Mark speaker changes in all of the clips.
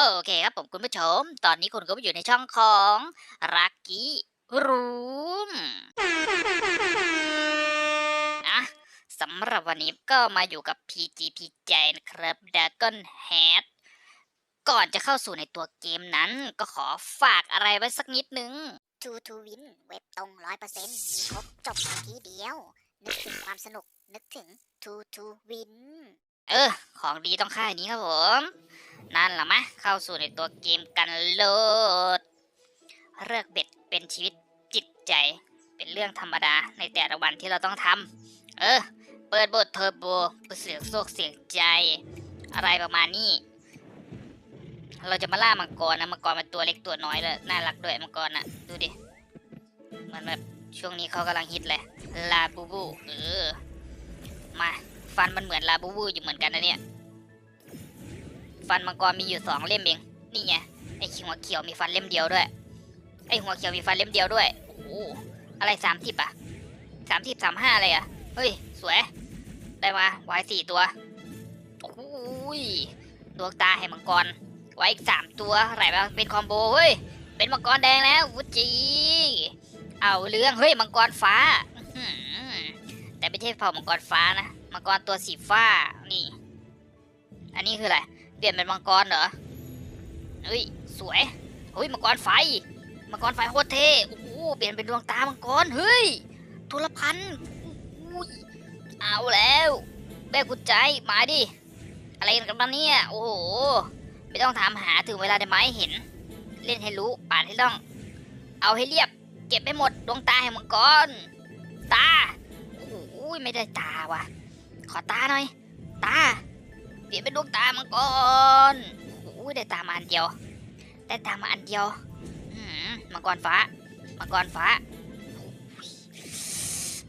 Speaker 1: โอเคครับผมคุณผู้ชม ตอนนี้คุณก็มาอยู่ในช่องของรักกี้รูมอะสำหรับวันนี้ก็มาอยู่กับ PGP ใจนะครับ Dragon Head ก่อนจะเข้าสู่ในตัวเกมนั้น ก็ขอฝากอะไรไว้สักนิดนึง
Speaker 2: ทูทูวินเว็บตรงร้อยเปอร์เซ็นต์มีครบจบในที่เดียว นึกถึงความสนุกนึกถึงทูทูวิน
Speaker 1: เออ ของดีต้องค่ายนี้ครับผม นั่นแหละมะ เข้าสู่ในตัวเกมกันโลดเลือกเบ็ดเป็นชีวิตจิตใจ เป็นเรื่องธรรมดาในแต่ละวันที่เราต้องทำเออ เปิดบทเทอร์โบเสียงโซกเสียงใจ อะไรประมาณนี้ เราจะมาล่ามังกรนะมังกรเป็นตัวเล็กตัวน้อยเลยน่ารักด้วยมังกรน่ะดูดิมันแบบช่วงนี้เขากำลังฮิตเลยลาบูบูเออมาฟันมันเหมือนลาบูบูอยู่เหมือนกันนะเนี่ย ฟันมังกรมีอยู่สองเล่มเอง นี่ไง ไอ้หัวเขียวมีฟันเล่มเดียวด้วย ไอ้หัวเขียวมีฟันเล่มเดียวด้วย โอ้โหอะไรสามทิปอะสามทิปสามห้าอะไรอะเฮ้ย สวย ได้มาวายสี่ตัว โอ้ย ดวงตาให้มังกร ไว้อีกสามตัวอะไรมาเป็นคอมโบ เฮ้ย เป็นมังกรแดงแล้ววุจีเอาเรื่อง เฮ้ย มังกรฟ้า แต่ไม่ใช่เผ่ามังกรฟ้านะ มังกรตัวสีฟ้า นี่ อันนี้คืออะไร เปลี่ยนเป็นมังกรเหรอเฮ้ยสวยเฮ้ยมังกรไฟ มังกรไฟโคตรเท่โอ้โหเปลี่ยนเป็นดวงตามังกรเฮ้ยทุลพันธ์อุ้ยเอาแล้วแม่กุญใจมาดิอะไรกันบ้างเนี่ยโอ้โหไม่ต้องถามหาถึงเวลาได้ไหมเห็น เล่นให้รู้ป่านให้ต้อง เอาให้เรียบ เก็บไปหมดดวงตาให้มังกรตาโอ้โหไม่ได้ตาว่ะ ขอตาหน่อย ตา เปลี่ยนเป็นดวงตามังกรโอ้ยได้ตามาอันเดียว ได้ตามาอันเดียวอืมมังกรฟ้า มังกรฟ้า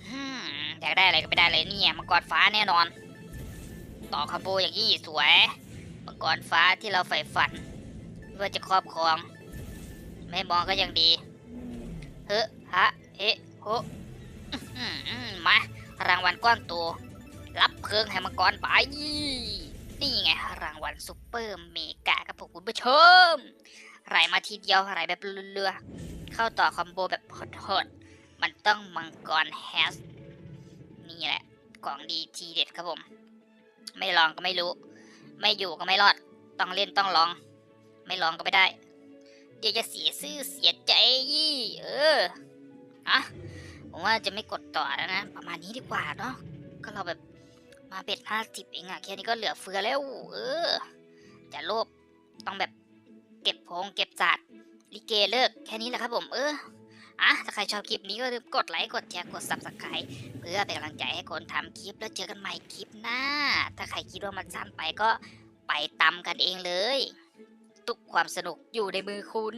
Speaker 1: อืมอยากได้อะไรก็ไม่ได้เลยเนี่ยมังกรฟ้าแน่นอน ต่อคอมโบอย่างนี้สวย มังกรฟ้าที่เราใฝ่ฝันว่าจะครอบครอง ไม่มองก็ยังดี เฮ้ฮะเฮโฮอื้อหือมารางวัลก้อนโตรับเพลิงให้มังกรไป นี่ไงรางวัลซุปเปอร์เมกาครับผมคุณผู้ชมไหลมาทีเดียวไหลแบบเรือๆเข้าต่อคอมโบแบบโหดๆมันต้องมังกรแฮสนี่แหละของดีทีเด็ดครับผม ไม่ลองก็ไม่รู้ ไม่อยู่ก็ไม่รอด ต้องเล่นต้องลอง ไม่ลองก็ไม่ได้ เดี๋ยวจะเสียชื่อเสียใจยี่เอออะผมว่าจะไม่กดต่อแล้วนะ ประมาณนี้ดีกว่าเนาะก็เราแบบ มาเบ็ดห้าสิบเองอะแค่นี้ก็เหลือเฟือแล้ว เออจะโลภต้องแบบเก็บพงเก็บศาสตร์ลิเกเลิกแค่นี้แหละครับผมเอออะถ้าใครชอบคลิปนี้ก็ลืมกดไลค์กดแชร์กด subscribe เพื่อเป็นกำลังใจให้คนทำคลิปแล้วเจอกันใหม่คลิปหน้า ถ้าใครคิดว่ามันสั้นไปก็ไปตำกันเองเลย ทุกความสนุกอยู่ในมือคุณ